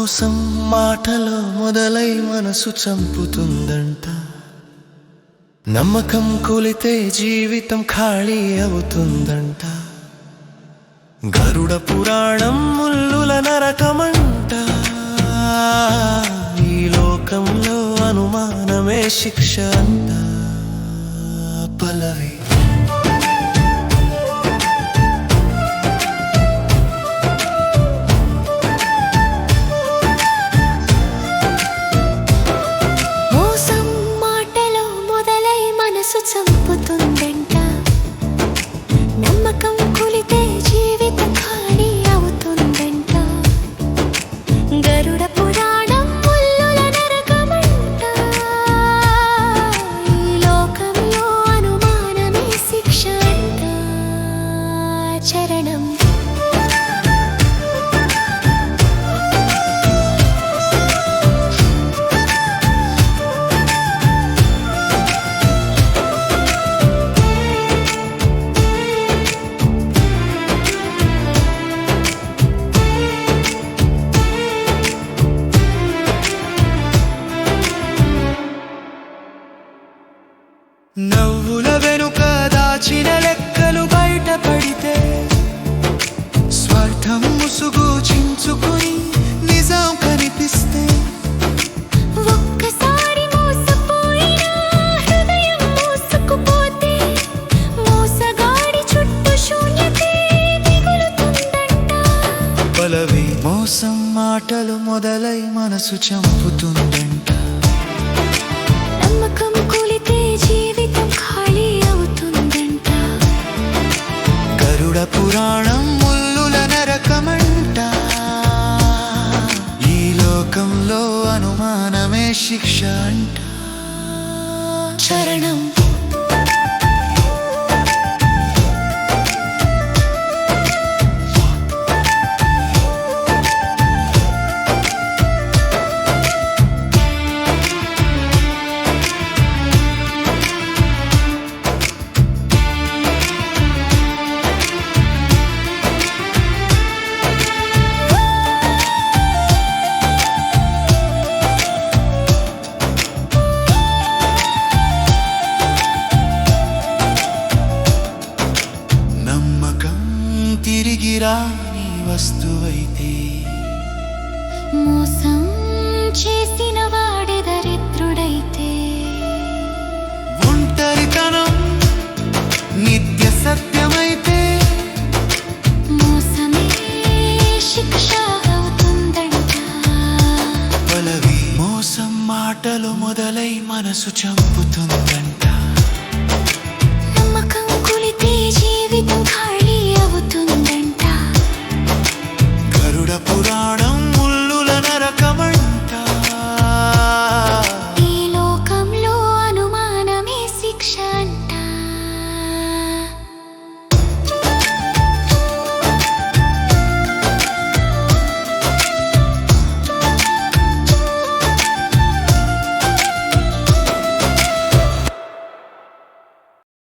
మోసం మాటలో మొదలై మనసు చంపుతుందంట. నమ్మకం కూలితే జీవితం ఖాళీ అవుతుందంట. గరుడ పురాణం ముల్లుల నరకమంట. ఈ లోకంలో అనుమానమే శిక్ష అంట. పల్లవి చరణం. నవ్వుల వెనుక దాచిన లెక్క చించుకుని నిజం కనిపిస్తే. ఒక్కసారి మోసపోయిన హృదయం మోసుకుపోతే మోసగాడి చుట్టూ శూన్యతే మిగులుతుందంట. పలవి మోసం మాటలు మొదలై మనసు చంపుతుందంట. శిక్ష అంట. చరణం రాని వస్తువైతే మోసం చేసిన వాడి దరిద్రుడైతే. ఒంటరితనం నిత్య సత్యమైతే. శిక్ష అవుతుందంట. మోసం మాటలు మొదలై మనసు చంపుతుందంట. నమ్మకం కులితే జీవితం ఖాళీ అవుతుంది.